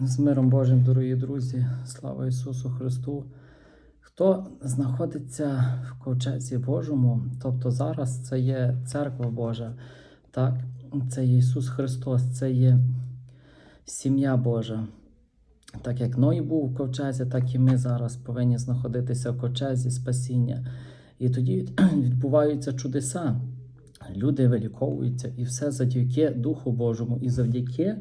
З миром Божим, дорогі друзі, слава Ісусу Христу. Хто знаходиться в ковчезі Божому, тобто зараз це є церква Божа, так? це є Ісус Христос, це є сім'я Божа. Так як Ной був в ковчезі, так і ми зараз повинні знаходитися в ковчезі спасіння. І тоді відбуваються чудеса. Люди виліковуються, і все завдяки Духу Божому, і завдяки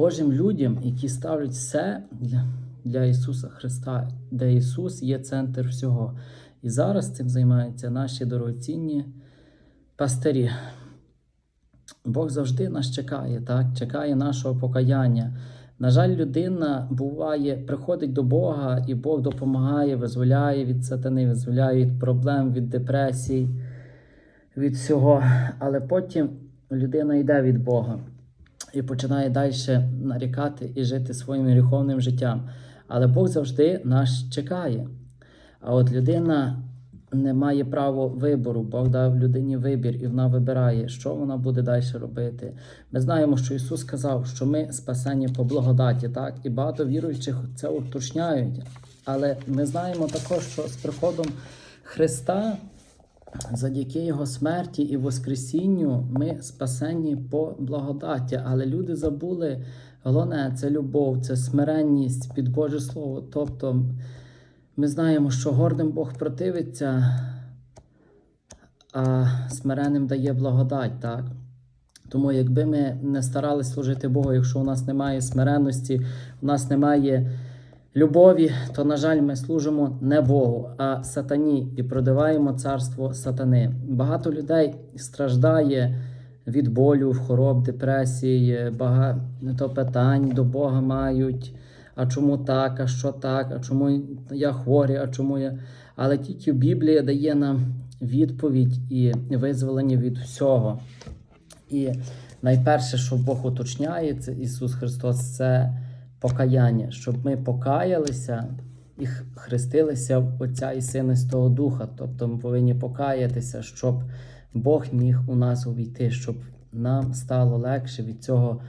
Божим людям, які ставлять все для, для Ісуса Христа, де Ісус є центр всього. І зараз цим займаються наші дорогоцінні пастирі. Бог завжди нас чекає, так? чекає нашого покаяння. На жаль, людина буває, приходить до Бога, і Бог допомагає, визволяє від сатани, визволяє від проблем, від депресій, від всього. Але потім людина йде від Бога і починає далі нарікати і жити своїм гріховним життям. Але Бог завжди нас чекає. А от людина не має права вибору. Бог дав людині вибір, і вона вибирає, що вона буде далі робити. Ми знаємо, що Ісус сказав, що ми спасені по благодаті, так? І багато віруючих це уточняють. Але ми знаємо також, що з приходом Христа, завдяки Його смерті і Воскресінню, ми спасені по благодаті. Але люди забули, головне, це любов, це смиренність під Боже Слово. Тобто ми знаємо, що гордим Бог противиться, а смиренним дає благодать, так? Тому, якби ми не старались служити Богу, якщо у нас немає смиренності, у нас немає любові, то, на жаль, ми служимо не Богу, а сатані і продаваємо царство сатани. Багато людей страждає від болю, хвороб, депресій, багато питань до Бога мають. А чому так, а що так, а чому я хворий, а чому я. Але тільки Біблія дає нам відповідь і визволення від всього. І найперше, що Бог уточняє, це Ісус Христос, це покаяння, щоб ми покаялися і хрестилися в Отця і Сина і Святого Духа. Тобто ми повинні покаятися, щоб Бог міг у нас увійти, щоб нам стало легше від цього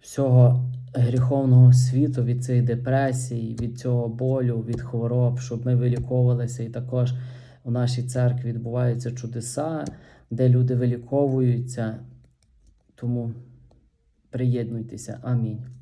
всього гріховного світу, від цієї депресії, від цього болю, від хвороб, щоб ми виліковувалися. І також у нашій церкві відбуваються чудеса, де люди виліковуються. Тому приєднуйтеся. Амінь.